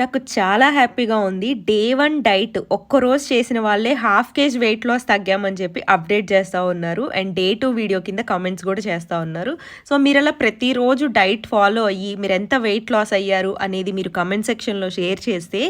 నాకు చాలా హ్యాపీగా ఉంది. డే వన్ డైట్ ఒక్కరోజు చేసిన వాళ్ళే హాఫ్ కేజ్ వెయిట్ లాస్ తగ్గామని చెప్పి అప్డేట్ చేస్తూ ఉన్నారు. అండ్ డే టూ వీడియో కింద కమెంట్స్ కూడా చేస్తూ ఉన్నారు. సో మీరు అలా ప్రతిరోజు డైట్ ఫాలో అయ్యి మీరు ఎంత వెయిట్ లాస్ అయ్యారు అనేది మీరు కమెంట్ సెక్షన్లో షేర్ చేస్తే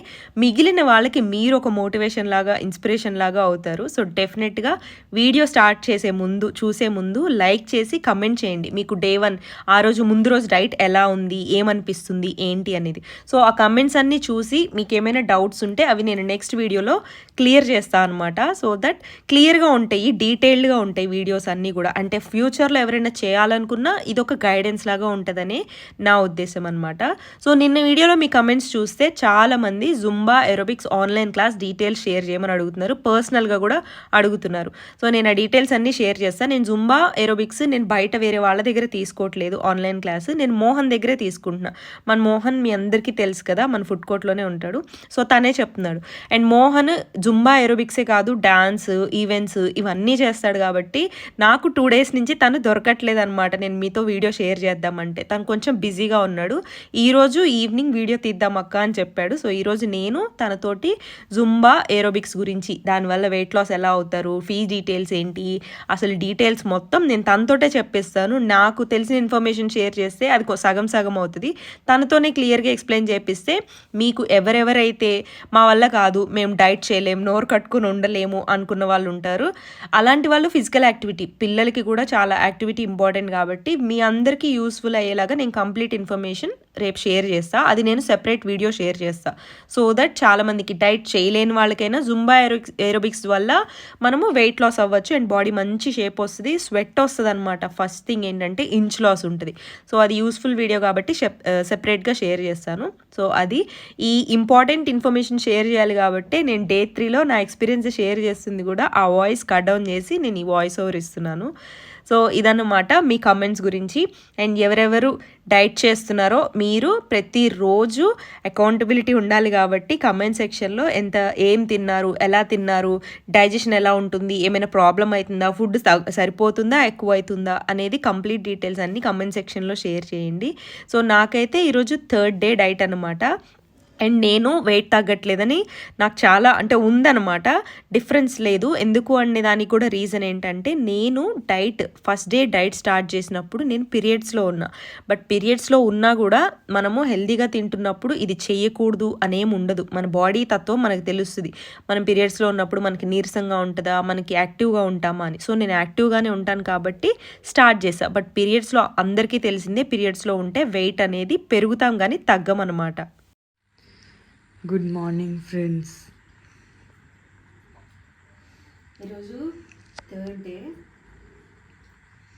మిగిలిన వాళ్ళకి మీరు ఒక మోటివేషన్ లాగా ఇన్స్పిరేషన్ లాగా అవుతారు. సో డెఫినెట్గా వీడియో స్టార్ట్ చేసే ముందు చూసే ముందు లైక్ చేసి కమెంట్ చేయండి. మీకు డే వన్ ఆ రోజు ముందు రోజు డైట్ ఎలా ఉంది ఏమనిపిస్తుంది ఏంటి అనేది. సో ఆ కమెంట్స్ అన్నీ చూసి మీకు ఏమైనా డౌట్స్ ఉంటే అవి నేను నెక్స్ట్ వీడియోలో క్లియర్ చేస్తాను అనమాట సో దట్ క్లియర్గా ఉంటాయి డీటెయిల్డ్గా ఉంటాయి వీడియోస్ అన్నీ కూడా. అంటే ఫ్యూచర్లో ఎవరైనా చేయాలనుకున్నా ఇది ఒక గైడెన్స్ లాగా ఉంటుందని నా ఉద్దేశం అనమాట సో నిన్న వీడియోలో మీ కమెంట్స్ చూస్తే చాలామంది Zumba aerobics online class details share చేయమని అడుగుతున్నారు. పర్సనల్గా కూడా అడుగుతున్నారు. సో నేను ఆ డీటెయిల్స్ అన్నీ షేర్ చేస్తాను నేను జుంబా ఎరోబిక్స్ నేను బయట వేరే వాళ్ళ దగ్గర తీసుకోవట్లేదు. ఆన్లైన్ క్లాస్ నేను మోహన్ దగ్గరే తీసుకుంటున్నా. మన మోహన్ మీ అందరికీ తెలుసు కదా మన ఫుడ్ కోర్ట్లోనే ఉంటాడు. సో తనే చెప్తున్నాడు. అండ్ మోహన్ జుంబా ఏరోబిక్సే కాదు డాన్స్ ఈవెంట్స్ ఇవన్నీ చేస్తాడు కాబట్టి నాకు టూ డేస్ నుంచి తను దొరకట్లేదు అనమాట నేను మీతో వీడియో షేర్ చేద్దామంటే. తను కొంచెం బిజీగా ఉన్నాడు. ఈరోజు ఈవినింగ్ వీడియో తీద్దాం అక్క అని చెప్పాడు. సో ఈరోజు నేను తనతోటి జుంబా ఏరోబిక్స్ గురించి దానివల్ల వెయిట్ లాస్ ఎలా అవుతారు ఫీ డీటెయిల్స్ ఏంటి అసలు డీటెయిల్స్ మొత్తం నేను తనతోటే చెప్పిస్తాను. నాకు తెలిసిన ఇన్ఫర్మేషన్ షేర్ చేస్తే అది సగం సగం అవుతుంది. తనతోనే క్లియర్గా ఎక్స్ప్లెయిన్ చేపిస్తే మీకు ఎవరెవరైతే మా వల్ల కాదు మేము డైట్ చేయలేము నోరు కట్టుకుని ఉండలేము అనుకున్న వాళ్ళు ఉంటారు. అలాంటి వాళ్ళు ఫిజికల్ యాక్టివిటీ పిల్లలకి కూడా చాలా యాక్టివిటీ ఇంపార్టెంట్ కాబట్టి మీ అందరికీ యూస్ఫుల్ అయ్యేలాగా నేను కంప్లీట్ ఇన్ఫర్మేషన్ రేపు షేర్ చేస్తా. అది నేను సెపరేట్ వీడియో షేర్ చేస్తా. సో దట్ చాలామందికి డైట్ చేయలేని వాళ్ళకైనా జుంబా ఏరోబిక్స్ ఏరోబిక్స్ వల్ల మనము వెయిట్ లాస్ అవ్వచ్చు అండ్ బాడీ మంచి షేప్ వస్తుంది స్వెట్ వస్తుంది అనమాట ఫస్ట్ థింగ్ ఏంటంటే ఇంచ్ లాస్ ఉంటుంది. సో అది యూస్ఫుల్ వీడియో కాబట్టి సెపరేట్గా షేర్ చేస్తాను. సో అది ఈ ఇంపార్టెంట్ ఇన్ఫర్మేషన్ షేర్ చేయాలి కాబట్టి నేను డే త్రీలో నా ఎక్స్పీరియన్స్ షేర్ చేస్తుంది కూడా ఆ వాయిస్ కట్ డౌన్ చేసి నేను ఈ వాయిస్ ఓవర్ ఇస్తున్నాను. సో ఇదన్నమాట మీ కమెంట్స్ గురించి. అండ్ ఎవరెవరు డైట్ చేస్తున్నారో మీరు ప్రతిరోజు అకౌంటబిలిటీ ఉండాలి కాబట్టి కమెంట్ సెక్షన్లో ఎంత ఏం తిన్నారు ఎలా తిన్నారు డైజెషన్ ఎలా ఉంటుంది ఏమైనా ప్రాబ్లం అవుతుందా ఫుడ్ సరిపోతుందా ఎక్కువ అవుతుందా అనేది కంప్లీట్ డీటెయిల్స్ అన్ని కమెంట్ సెక్షన్లో షేర్ చేయండి. సో నాకైతే ఈరోజు థర్డ్ డే డైట్ అనమాట అండ్ నేను వెయిట్ తగ్గట్లేదని నాకు చాలా అంటే ఉందన్నమాట. డిఫరెన్స్ లేదు. ఎందుకు అనే దానికి కూడా రీజన్ ఏంటంటే నేను diet first day diet start చేసినప్పుడు నేను పీరియడ్స్లో ఉన్నా. బట్ పీరియడ్స్లో ఉన్నా కూడా మనము హెల్దీగా తింటున్నప్పుడు ఇది చేయకూడదు అనేం ఉండదు. మన బాడీ తత్వం మనకు తెలుస్తుంది. మనం పీరియడ్స్లో ఉన్నప్పుడు మనకి నీరసంగా ఉంటుందా? మనకి యాక్టివ్గా ఉంటామా అని. సో నేను యాక్టివ్గానే ఉంటాను కాబట్టి స్టార్ట్ చేసా. బట్ పీరియడ్స్లో అందరికీ తెలిసిందే పీరియడ్స్లో ఉంటే వెయిట్ అనేది పెరుగుతాం కానీ తగ్గమనమాట గుడ్ మార్నింగ్ ఫ్రెండ్స్ ఈరోజు థర్డ్ డే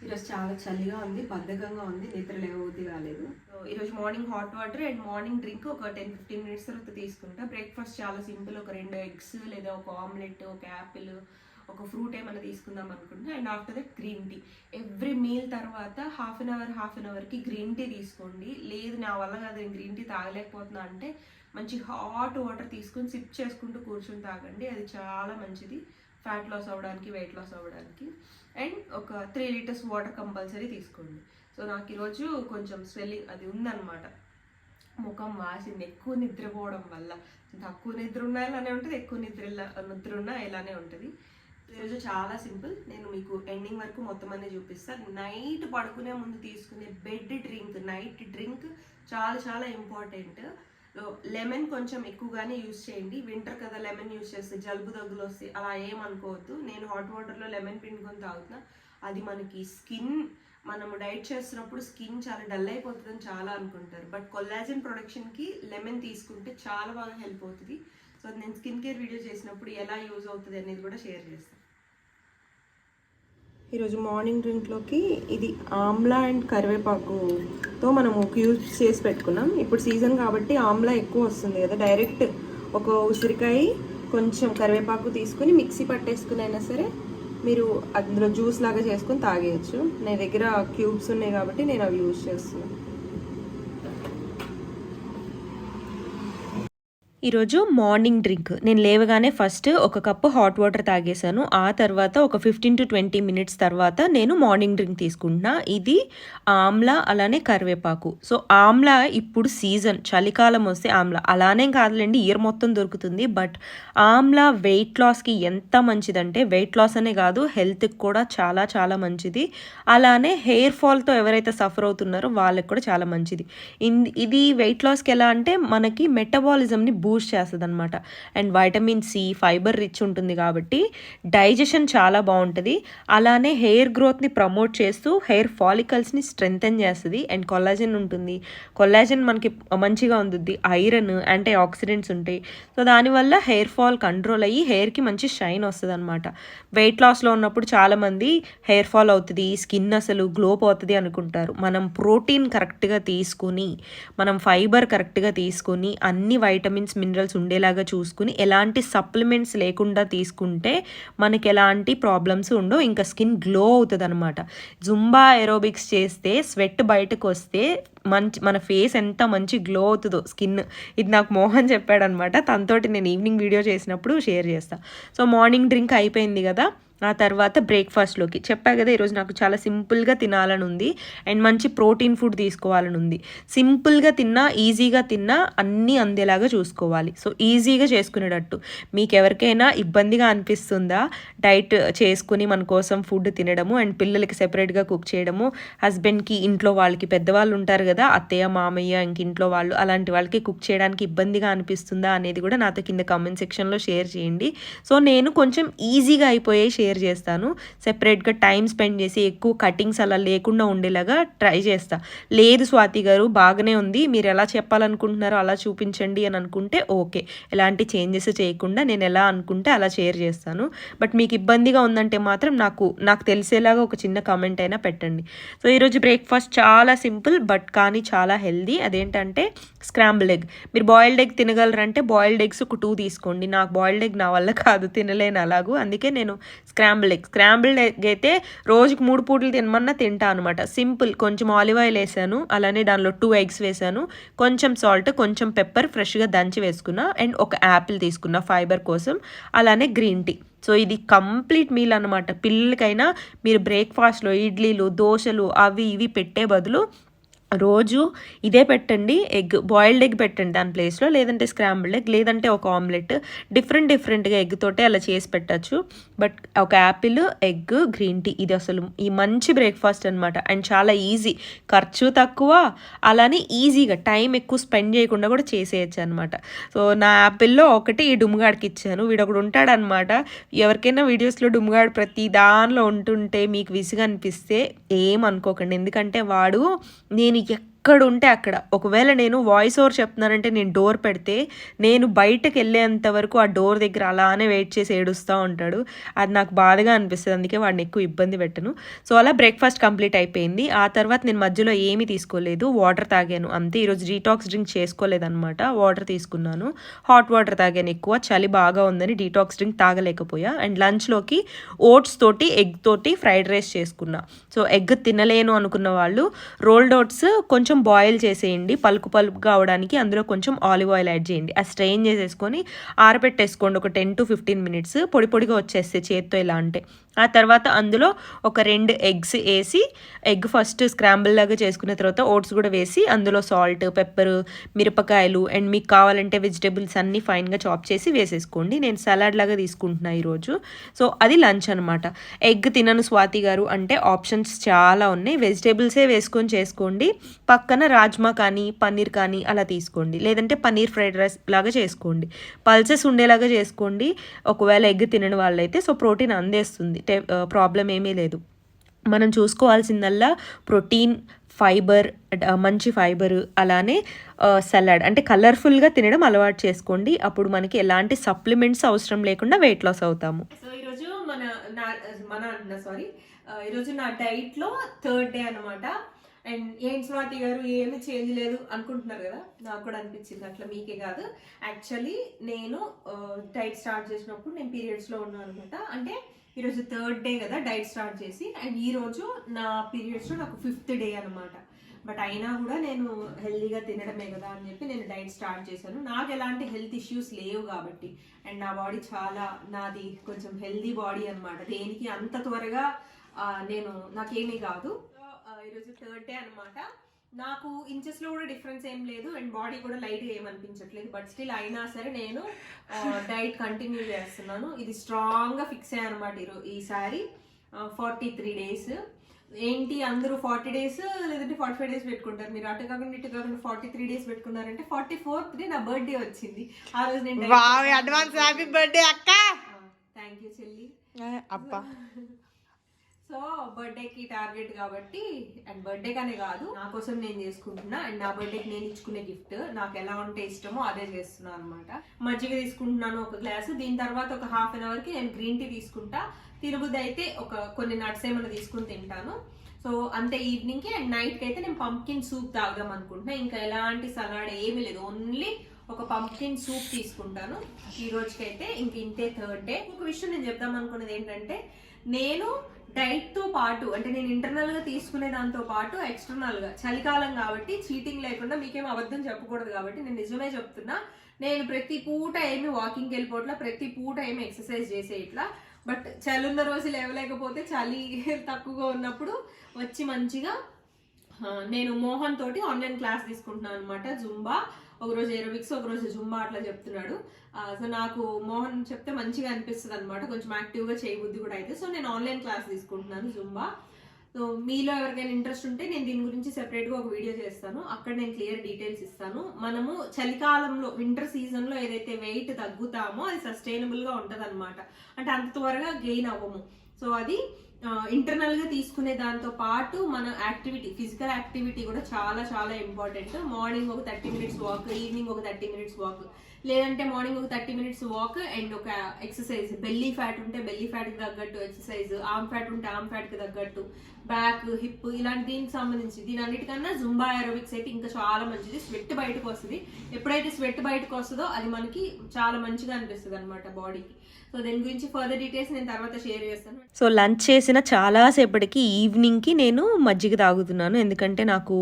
ఈరోజు చాలా చలిగా ఉంది బద్ధకంగా ఉంది నిద్ర లేవబుద్ధి కాలేదు. ఈరోజు morning hot water and morning drink ఒక టెన్ ఫిఫ్టీన్ మినిట్స్ తర్వాత తీసుకుంటా. బ్రేక్ఫాస్ట్ చాలా సింపుల్ ఒక రెండు ఎగ్స్ లేదా ఒక ఆమ్లెట్ ఒక యాపిల్ ఒక ఫ్రూట్ ఏమైనా తీసుకుందాం అనుకుంటున్నా. And after that green tea every meal తర్వాత half an hour half an అవర్కి green tea తీసుకోండి. లేదు నా వల్ల కాదు నేను గ్రీన్ టీ తాగలేకపోతున్నా అంటే మంచి హాట్ వాటర్ తీసుకొని సిప్ చేసుకుంటూ కూర్చొని తాగండి. అది చాలా మంచిది. ఫ్యాట్ లాస్ అవ్వడానికి వెయిట్ లాస్ అవ్వడానికి. అండ్ ఒక త్రీ లీటర్స్ వాటర్ కంపల్సరీ తీసుకోండి. సో నాకు ఈరోజు కొంచెం స్వెల్లింగ్ అది ఉందన్నమాట. ముఖం వాసింది. ఎక్కువ నిద్రపోవడం వల్ల. తక్కువ నిద్ర ఉన్నా ఇలానే ఉంటుంది ఎక్కువ నిద్ర నిద్ర ఉన్నా ఇలానే ఉంటుంది. ఈరోజు చాలా సింపుల్. నేను మీకు ఎండింగ్ వరకు మొత్తం అన్ని చూపిస్తాను నైట్ పడుకునే ముందు తీసుకునే బెడ్ డ్రింక్ నైట్ డ్రింక్ చాలా చాలా ఇంపార్టెంట్. లెమన్ కొంచెం ఎక్కువగానే యూస్ చేయండి. వింటర్ కదా లెమన్ యూస్ చేస్తే జలుబు దగ్గులు వస్తాయి అలా ఏమనుకోవద్దు. నేను హాట్ వాటర్లో లెమన్ పిండుకొని తాగుతున్నా. అది మనకి స్కిన్ మనము డైట్ చేస్తున్నప్పుడు స్కిన్ చాలా డల్ అయిపోతుందని చాలా అనుకుంటారు. బట్ కొల్లాజన్ ప్రొడక్షన్కి లెమన్ తీసుకుంటే చాలా బాగా హెల్ప్ అవుతుంది. సో నేను స్కిన్ కేర్ వీడియో చేసినప్పుడు ఎలా యూజ్ అవుతుంది అనేది కూడా షేర్ చేస్తాను. ఈరోజు మార్నింగ్ డ్రింక్లోకి ఇది ఆమ్లా అండ్ కరివేపాకుతో మనము క్యూబ్స్ చేసి పెట్టుకున్నాం. ఇప్పుడు సీజన్ కాబట్టి ఆమ్లా ఎక్కువ వస్తుంది కదా. డైరెక్ట్ ఒక ఉసిరికాయ కొంచెం కరివేపాకు తీసుకుని మిక్సీ పట్టేసుకునైనా సరే మీరు అందులో జ్యూస్ లాగా చేసుకొని తాగేయచ్చు. నా దగ్గర క్యూబ్స్ ఉన్నాయి కాబట్టి నేను అవి యూజ్ చేస్తున్నాను. ఈరోజు మార్నింగ్ డ్రింక్. నేను లేవగానే ఫస్ట్ ఒక కప్పు హాట్ వాటర్ తాగేశాను. ఆ తర్వాత ఒక ఫిఫ్టీన్ టు ట్వంటీ మినిట్స్ తర్వాత నేను మార్నింగ్ డ్రింక్ తీసుకుంటున్నా. ఇది ఆమ్లా అలానే కరివేపాకు. సో ఆమ్లా ఇప్పుడు సీజన్. చలికాలం వస్తే ఆమ్లా. అలానే కాదులేండి ఇయర్ మొత్తం దొరుకుతుంది. బట్ ఆమ్లా వెయిట్ లాస్కి ఎంత మంచిదంటే వెయిట్ లాస్ అనే కాదు హెల్త్కి కూడా చాలా చాలా మంచిది. అలానే హెయిర్ ఫాల్తో ఎవరైతే సఫర్ అవుతున్నారో వాళ్ళకి కూడా చాలా మంచిది. ఇన్ ఇది వెయిట్ లాస్కి ఎలా అంటే మనకి మెటబాలిజంని బూ బూస్ట్ చేస్తుంది అనమాట and vitamin C fibre rich ఉంటుంది కాబట్టి డైజెషన్ చాలా బాగుంటుంది. అలానే హెయిర్ గ్రోత్ని ప్రమోట్ చేస్తూ హెయిర్ ఫాలికల్స్ని స్ట్రెంగ్తెన్ చేస్తుంది. అండ్ కొల్లాజన్ ఉంటుంది. కొల్లాజన్ మనకి మంచిగా ఉంటుంది ఐరన్ యాంటీ ఆక్సిడెంట్స్ ఉంటాయి. సో దానివల్ల హెయిర్ ఫాల్ కంట్రోల్ అయ్యి హెయిర్కి మంచి షైన్ వస్తుంది అనమాట వెయిట్ లాస్లో ఉన్నప్పుడు చాలామంది హెయిర్ ఫాల్ అవుతుంది స్కిన్ అసలు గ్లో పోతుంది అనుకుంటారు. మనం ప్రోటీన్ కరెక్ట్గా తీసుకుని మనం ఫైబర్ కరెక్ట్గా తీసుకుని అన్ని వైటమిన్స్ మినరల్స్ ఉండేలాగా చూసుకుని ఎలాంటి సప్లిమెంట్స్ లేకుండా తీసుకుంటే మనకి ఎలాంటి ప్రాబ్లమ్స్ ఉండవు. ఇంకా స్కిన్ గ్లో అవుతుంది అనమాట జుంబా ఎరోబిక్స్ చేస్తే స్వెట్ బయటకు వస్తే మంచి మన ఫేస్ ఎంత మంచి గ్లో అవుతుందో స్కిన్ ఇది నాకు మోహన్ చెప్పాడనమాట. తనతోటి నేను ఈవినింగ్ వీడియో చేసినప్పుడు షేర్ చేస్తాను సో మార్నింగ్ డ్రింక్ అయిపోయింది కదా ఆ తర్వాత బ్రేక్ఫాస్ట్లోకి చెప్పా కదా ఈరోజు నాకు చాలా సింపుల్గా తినాలని ఉంది అండ్ మంచి ప్రోటీన్ ఫుడ్ తీసుకోవాలని ఉంది. సింపుల్గా తిన్నా ఈజీగా తిన్నా అన్నీ అందేలాగా చూసుకోవాలి. సో ఈజీగా చేసుకునేటట్టు. మీకు ఎవరికైనా ఇబ్బందిగా అనిపిస్తుందా డైట్ చేసుకుని మన కోసం ఫుడ్ తినడము అండ్ పిల్లలకి సెపరేట్గా కుక్ చేయడము? హస్బెండ్కి ఇంట్లో వాళ్ళకి పెద్దవాళ్ళు ఉంటారు కదా అత్తయ్య మామయ్య ఇంక ఇంట్లో వాళ్ళు అలాంటి వాళ్ళకి కుక్ చేయడానికి ఇబ్బందిగా అనిపిస్తుందా అనేది కూడా నాతో కింద కామెంట్ సెక్షన్లో షేర్ చేయండి. సో నేను కొంచెం ఈజీగా అయిపోయే షేర్ చేస్తాను. సెపరేట్గా టైం స్పెండ్ చేసి ఎక్కువ కటింగ్స్ అలా లేకుండా ఉండేలాగా ట్రై చేస్తా. లేదు స్వాతి గారు బాగానే ఉంది. మీరు ఎలా చెప్పాలనుకుంటున్నారో అలా చూపించండి అని అనుకుంటే ఓకే. ఎలాంటి చేంజెస్ చేయకుండా నేను ఎలా అనుకుంటే అలా షేర్ చేస్తాను. బట్ మీకు ఇబ్బందిగా ఉందంటే మాత్రం నాకు నాకు తెలిసేలాగా ఒక చిన్న కామెంట్ అయినా పెట్టండి. సో ఈరోజు బ్రేక్ఫాస్ట్ చాలా సింపుల్ బట్ కానీ చాలా హెల్దీ. అదేంటంటే స్క్రాంబుల్ ఎగ్. మీరు బాయిల్డ్ ఎగ్ తినగలరంటే బాయిల్డ్ ఎగ్స్ ఒక టూ తీసుకోండి. నాకు బాయిల్డ్ ఎగ్ నా వల్ల కాదు తినలేను అలాగూ. అందుకే నేను స్క్రాంబుల్ ఎగ్. స్క్రాంబుల్డ్ ఎగ్ అయితే రోజుకి మూడు పూటలు తినమన్నా తింటా అనమాట సింపుల్. కొంచెం ఆలివ్ ఆయిల్ వేసాను అలానే దానిలో టూ ఎగ్స్ వేసాను. కొంచెం సాల్ట్ కొంచెం పెప్పర్ ఫ్రెష్గా దంచి వేసుకున్నా. అండ్ ఒక యాపిల్ తీసుకున్నా ఫైబర్ కోసం. అలానే గ్రీన్ టీ. సో ఇది కంప్లీట్ మీల్ అనమాట పిల్లలకైనా మీరు బ్రేక్ఫాస్ట్లో ఇడ్లీలు దోశలు అవి ఇవి పెట్టే బదులు రోజు ఇదే పెట్టండి ఎగ్ బాయిల్డ్ ఎగ్ పెట్టండి దాని ప్లేస్లో లేదంటే స్క్రాంబుల్డ్ ఎగ్ లేదంటే ఒక ఆమ్లెట్ డిఫరెంట్ డిఫరెంట్గా ఎగ్ తోటే అలా చేసి పెట్టచ్చు. బట్ ఒక యాపిల్ ఎగ్ గ్రీన్ టీ ఇది అసలు ఈ మంచి బ్రేక్ఫాస్ట్ అనమాట అండ్ చాలా ఈజీ ఖర్చు తక్కువ అలానే ఈజీగా టైం ఎక్కువ స్పెండ్ చేయకుండా కూడా చేసేయచ్చు అనమాట సో నా యాపిల్లో ఒకటి ఈ డుమ్గాడికి ఇచ్చాను. వీడు ఒకడు ఉంటాడనమాట ఎవరికైనా వీడియోస్లో డుమ్గాడు ప్రతి దానిలో ఉంటుంటే మీకు విసిగా అనిపిస్తే ఏం అనుకోకండి. ఎందుకంటే వాడు నేను giật. ఉంటే అక్కడ. ఒకవేళ నేను వాయిస్ ఓవర్ చెప్తున్నానంటే నేను డోర్ పెడితే నేను బయటకు వెళ్ళేంత వరకు ఆ డోర్ దగ్గర అలానే వెయిట్ చేసి ఏడుస్తూ ఉంటాడు. అది నాకు బాధగా అనిపిస్తుంది. అందుకే వాడిని ఎక్కువ ఇబ్బంది పెట్టను. సో అలా బ్రేక్ఫాస్ట్ కంప్లీట్ అయిపోయింది. ఆ తర్వాత నేను మధ్యలో ఏమీ తీసుకోలేదు. వాటర్ తాగాను. అంతే. ఈరోజు డీటాక్స్ డ్రింక్ చేసుకోలేదన్నమాట. వాటర్ తీసుకున్నాను. హాట్ వాటర్ తాగాను ఎక్కువ. చలి బాగా ఉందని డీటాక్స్ డ్రింక్ తాగలేకపోయా. అండ్ లంచ్లోకి ఓట్స్ తోటి ఎగ్ తోటి ఫ్రైడ్ రైస్ చేసుకున్నా. సో ఎగ్ తినలేను అనుకున్న వాళ్ళు రోల్డ్ ఓట్స్ కొంచెం కొంచెం బాయిల్ చేసేయండి. పలుకు పలుకుగా అవడానికి అందులో కొంచెం ఆలివ్ ఆయిల్ యాడ్ చేయండి. అది స్ట్రెయిన్ చేసేసుకొని ఆరబెట్టేసుకోండి. ఒక టెన్ టు ఫిఫ్టీన్ మినిట్స్. పొడి పొడిగా వచ్చేస్తే చేత్తో ఇలా అంటే. ఆ తర్వాత అందులో ఒక రెండు ఎగ్స్ వేసి ఎగ్ ఫస్ట్ స్క్రాంబుల్ లాగా చేసుకున్న తర్వాత ఓట్స్ కూడా వేసి అందులో సాల్ట్ పెప్పర్ మిరపకాయలు అండ్ మీకు కావాలంటే వెజిటేబుల్స్ అన్నీ ఫైన్గా చాప్ చేసి వేసేసుకోండి. నేను సలాడ్ లాగా తీసుకుంటున్నా ఈరోజు. సో అది లంచ్ అనమాట ఎగ్ తినను స్వాతి గారు అంటే ఆప్షన్స్ చాలా ఉన్నాయి. వెజిటేబుల్సే వేసుకొని చేసుకోండి. పక్కన రాజ్మా కానీ పన్నీర్ కానీ అలా తీసుకోండి. లేదంటే పన్నీర్ ఫ్రైడ్ రైస్ లాగా చేసుకోండి. పల్సెస్ ఉండేలాగా చేసుకోండి. ఒకవేళ ఎగ్ తినని వాళ్ళైతే సో ప్రోటీన్ అందేస్తుంది. ప్రాబ్లం ఏమీ లేదు. మనం చూసుకోవాల్సిందల్లా ప్రోటీన్ ఫైబర్ మంచి ఫైబర్ అలానే సలాడ్. అంటే కలర్ఫుల్గా తినడం అలవాటు చేసుకోండి. అప్పుడు మనకి ఎలాంటి సప్లిమెంట్స్ అవసరం లేకుండా వెయిట్ లాస్ అవుతాము. సో ఈరోజు మన నా మన సారీ ఈరోజు నా డైట్లో థర్డ్ డే అనమాట అండ్ ఏం స్వాతి గారు ఏమి చేంజ్ లేదు అనుకుంటున్నారు కదా? నాకు కూడా అనిపించింది. అట్లా మీకే కాదు. యాక్చువల్లీ నేను డైట్ స్టార్ట్ చేసినప్పుడు నేను పీరియడ్స్లో ఉన్నాను అనమాట అంటే ఈరోజు థర్డ్ డే కదా డైట్ స్టార్ట్ చేసి. అండ్ ఈరోజు నా పీరియడ్స్లో నాకు ఫిఫ్త్ డే అనమాట బట్ అయినా కూడా నేను హెల్దీగా తినడమే కదా అని చెప్పి నేను డైట్ స్టార్ట్ చేశాను. నాకు ఎలాంటి హెల్త్ ఇష్యూస్ లేవు కాబట్టి. అండ్ నా బాడీ చాలా నాది కొంచెం హెల్దీ బాడీ అనమాట దేనికి అంత త్వరగా నేను నాకేమీ కాదు. ఈరోజు థర్డ్ డే అనమాట నాకు ఇంచెస్లో కూడా డిఫరెన్స్ ఏం లేదు అండ్ బాడీ కూడా లైట్గా ఏమనిపించట్లేదు బట్ స్టిల్ అయినా సరే నేను డైట్ కంటిన్యూ చేస్తున్నాను. ఇది స్ట్రాంగ్గా ఫిక్స్ అయ్యాను అనమాట ఈసారి ఫార్టీ త్రీ డేస్ ఏంటి అందరూ ఫార్టీ డేస్ లేదంటే ఫార్టీ ఫైవ్ డేస్ పెట్టుకుంటారు? మీరు అటు కాకుండా ఇటు కాకుండా ఫార్టీ త్రీ డేస్ పెట్టుకున్నారంటే ఫార్టీ ఫోర్త్ డే నా బర్త్డే వచ్చింది. ఆ రోజు నేను అడ్వాన్స్ హ్యాపీ బర్త్డే అక్క! థ్యాంక్ యూ చెల్లి. అప్ప సో బర్త్డేకి టార్గెట్ కాబట్టి అండ్ బర్త్డే కానే కాదు నా కోసం నేను చేసుకుంటున్నా అండ్ నా బర్త్డేకి నేను ఇచ్చుకునే గిఫ్ట్ నాకు ఎలా ఉంటే ఇష్టమో అదే చేస్తున్నాను అనమాట మజ్జిగ తీసుకుంటున్నాను ఒక గ్లాసు దీని తర్వాత ఒక హాఫ్ అన్ అవర్కి నేను గ్రీన్ టీ తీసుకుంటా. తిరుగుది అయితే ఒక కొన్ని నట్స్ ఏమైనా తీసుకుని తింటాను. సో అంతే ఈవినింగ్కి అండ్ నైట్కి అయితే నేను పంప్కిన్ సూప్ తాగుదాం అనుకుంటున్నా. ఇంకా ఎలాంటి సలాడ్ ఏమీ లేదు ఓన్లీ ఒక పంప్కిన్ సూప్ తీసుకుంటాను. ఈ రోజుకైతే ఇంక ఇంతే థర్డ్ డే. ఒక విషయం నేను చెప్దాం అనుకున్నది ఏంటంటే నేను డైట్తో పాటు అంటే నేను ఇంటర్నల్గా తీసుకునే దాంతో పాటు ఎక్స్టర్నల్గా చలికాలం కాబట్టి చీటింగ్ లేకుండా మీకేం అబద్ధం చెప్పకూడదు కాబట్టి నేను నిజమే చెప్తున్నా. నేను ప్రతి పూట ఏమి వాకింగ్కి వెళ్ళిపోట్లా ప్రతి పూట ఏమి ఎక్సర్సైజ్ చేసే ఇట్లా. బట్ చలి ఉన్న రోజు లేవలేకపోతే చలి తక్కువగా ఉన్నప్పుడు వచ్చి మంచిగా నేను మోహన్ తోటి ఆన్లైన్ క్లాస్ తీసుకుంటున్నాను అనమాట జుంబా. ఒకరోజు ఏరోబిక్స్ ఒకరోజు జుంబా అట్లా చెప్తున్నాడు. సో నాకు మోహన్ చెప్తే మంచిగా అనిపిస్తుంది అనమాట కొంచెం యాక్టివ్గా చేయబుద్ధి కూడా అయితే. సో నేను ఆన్లైన్ క్లాస్ తీసుకుంటున్నాను జుంబా సో మీలో ఎవరికైనా ఇంట్రెస్ట్ ఉంటే నేను దీని గురించి సెపరేట్గా ఒక వీడియో చేస్తాను. అక్కడ నేను క్లియర్ డీటెయిల్స్ ఇస్తాను. మనము చలికాలంలో వింటర్ సీజన్లో ఏదైతే వెయిట్ తగ్గుతామో అది సస్టైనబుల్గా ఉంటుంది అనమాట అంటే అంత త్వరగా గెయిన్ అవ్వము. సో అది ఇంటర్నల్గా తీసుకునే దాంతో పాటు మన యాక్టివిటీ ఫిజికల్ యాక్టివిటీ కూడా చాలా చాలా ఇంపార్టెంట్ మార్నింగ్ ఒక థర్టీ మినిట్స్ వాక్ ఈవినింగ్ ఒక థర్టీ మినిట్స్ వాక్ లేదంటే మార్నింగ్ ఒక థర్టీ మినిట్స్ వాక్ అండ్ ఒక ఎక్సర్సైజ్ బెల్లీ ఫ్యాట్ ఉంటే బెల్లీ ఫ్యాట్కి తగ్గట్టు ఎక్సర్సైజ్ ఆమ్ ఫ్యాట్ ఉంటే ఆమ్ ఫ్యాట్కి తగ్గట్టు. బ్యాక్ హిప్ ఇలాంటి దీనికి సంబంధించి దీని అన్నిటికన్నా జుంబా ఏరోబిక్స్ అయితే ఇంకా చాలా మంచిది. స్వెట్ బయటకు వస్తుంది. ఎప్పుడైతే స్వెట్ బయటకు వస్తుందో అది మనకి చాలా మంచిగా అనిపిస్తుంది అనమాట బాడీకి. సో దీని గురించి ఫర్దర్ డీటెయిల్స్ నేను తర్వాత షేర్ చేస్తాను. సో లంచ్ చేసిన చాలాసేపటికి ఈవినింగ్కి నేను మజ్జిగ తాగుతున్నాను. ఎందుకంటే నాకు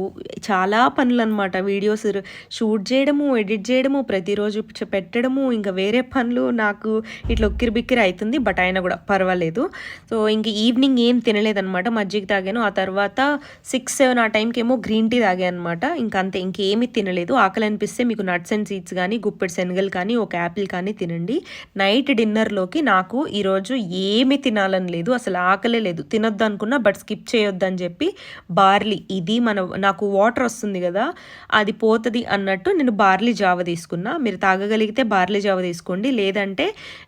చాలా పనులు అనమాట వీడియోస్ షూట్ చేయడము ఎడిట్ చేయడము ప్రతిరోజు పెట్టడము ఇంకా వేరే పనులు నాకు ఇట్లా ఉక్కిరి బిక్కిరి అవుతుంది బట్ అయినా కూడా పర్వాలేదు. సో ఇంక ఈవినింగ్ ఏం తినలేదనమాట మజ్జిగ తాగాను. ఆ తర్వాత సిక్స్ సెవెన్ ఆ టైంకి ఏమో గ్రీన్ టీ తాగాను అనమాట ఇంకా అంతే ఇంకేమీ తినలేదు. ఆకలి అనిపిస్తే మీకు నట్స్ అండ్ సీడ్స్ కానీ గుప్పెడు శనగలు కానీ ఒక యాపిల్ కానీ తినండి. నైట్ డిన్నర్లోకి నాకు ఈరోజు ఏమి తినాలని లేదు. అసలు ఆకలే లేదు. తినొద్దు అనుకున్నా బట్ స్కిప్ చేయొద్దు అని చెప్పి బార్లీ ఇది మన నాకు వాటర్ వస్తుంది కదా అది పోతుంది అన్నట్టు నేను బార్లీ జావ తీసుకున్నా. మీరు తాగగలిగితే బార్లీ జావ తీసుకోండి. లేదంటే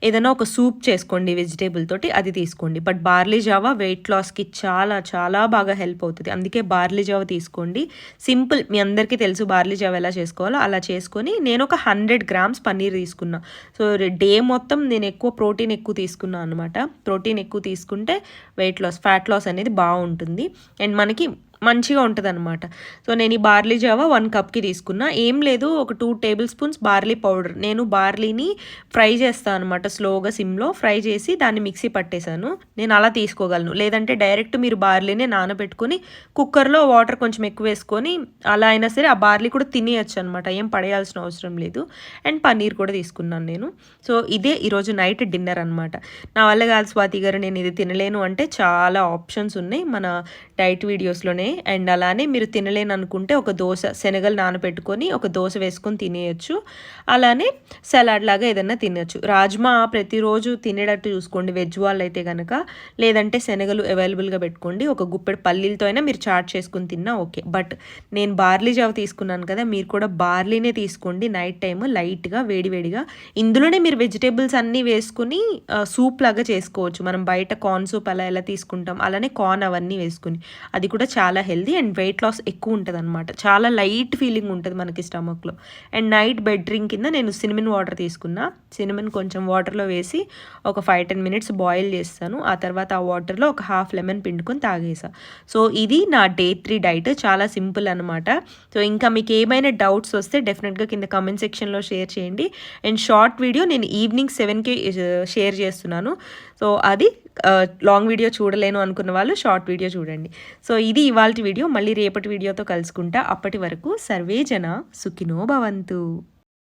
ఏదైనా ఒక సూప్ చేసుకోండి వెజిటేబుల్ తోటి అది తీసుకోండి. బట్ బార్లీ జావ వెయిట్ లాస్కి చాలా చాలా బాగా హెల్ప్ అవుతుంది. అందుకే బార్లీ జావ తీసుకోండి. సింపుల్ మీ అందరికీ తెలుసు బార్లీ జావ ఎలా చేసుకోవాలో. అలా చేసుకొని నేను ఒక హండ్రెడ్ గ్రామ్స్ పన్నీర్ తీసుకున్నా. సో డే మొత్తం నేను ఎక్కువ ప్రోటీన్ ఎక్కువ తీసుకున్నాను అనమాట ప్రోటీన్ ఎక్కువ తీసుకుంటే వెయిట్ లాస్ ఫ్యాట్ లాస్ అనేది బాగుంటుంది. అండ్ మనకి మంచిగా ఉంటుంది అనమాట సో నేను ఈ బార్లీ జావా వన్ కప్కి తీసుకున్నా. ఏం లేదు ఒక two tablespoons barley powder. నేను బార్లీని ఫ్రై చేస్తాను అనమాట స్లోగా సిమ్లో. ఫ్రై చేసి దాన్ని మిక్సీ పట్టేశాను. నేను అలా తీసుకోగలను. లేదంటే డైరెక్ట్ మీరు బార్లీనే నానబెట్టుకొని కుక్కర్లో వాటర్ కొంచెం ఎక్కువ వేసుకొని అలా అయినా సరే ఆ బార్లీ కూడా తినేయచ్చు అనమాట ఏం పడేయాల్సిన అవసరం లేదు. అండ్ పన్నీర్ కూడా తీసుకున్నాను నేను. సో ఇదే ఈరోజు నైట్ డిన్నర్ అనమాట నా వల్ల కాదు స్వాతి గారు నేను ఇది తినలేను అంటే చాలా ఆప్షన్స్ ఉన్నాయి. మన డైట్ వీడియోస్లోనే అండ్ అలానే మీరు తినలేను అనుకుంటే ఒక దోశ శనగలు నానబెట్టుకొని ఒక దోశ వేసుకొని తినేయచ్చు. అలానే సలాడ్ లాగా ఏదైనా తినచ్చు. రాజ్మా ప్రతిరోజు తినేటట్టు చూసుకోండి. వెజ్ వాళ్ళు అయితే కనుక లేదంటే శనగలు అవైలబుల్గా పెట్టుకోండి. ఒక గుప్పెడు పల్లీలతో అయినా మీరు చాట్ చేసుకుని తిన్నా ఓకే. బట్ నేను బార్లీ జావ తీసుకున్నాను కదా మీరు కూడా బార్లీనే తీసుకోండి. నైట్ టైం లైట్గా వేడివేడిగా ఇందులోనే మీరు వెజిటేబుల్స్ అన్నీ వేసుకుని సూప్ లాగా చేసుకోవచ్చు. మనం బయట కార్న్ సూప్ అలా ఎలా తీసుకుంటాం? అలానే కార్న్ అవన్నీ వేసుకుని. అది కూడా చాలా హెల్దీ అండ్ వెయిట్ లాస్ ఎక్కువ ఉంటుంది అనమాట చాలా లైట్ ఫీలింగ్ ఉంటుంది మనకి స్టమక్లో అండ్ నైట్ బెడ్ డ్రింక్ కింద నేను సినిమన్ వాటర్ తీసుకున్నా. సినిమన్ కొంచెం వాటర్లో వేసి ఒక ఫైవ్ టెన్ మినిట్స్ బాయిల్ చేస్తాను. ఆ తర్వాత ఆ వాటర్లో ఒక హాఫ్ లెమన్ పిండుకొని తాగేసా. సో ఇది నా డే త్రీ డైట్ చాలా సింపుల్ అనమాట సో ఇంకా మీకు ఏమైనా డౌట్స్ వస్తే డెఫినెట్గా కింద కమెంట్ సెక్షన్లో షేర్ చేయండి. అండ్ షార్ట్ వీడియో నేను ఈవినింగ్ సెవెన్కి షేర్ చేస్తున్నాను. సో అది లాంగ్ వీడియో చూడలేను అనుకున్న వాళ్ళు షార్ట్ వీడియో చూడండి. సో ఇది ఇవాళ వీడియో మళ్ళీ రేపటి వీడియోతో కలుసుకుంటా. అప్పటి వరకు సర్వే జన సుఖినో భవంతు.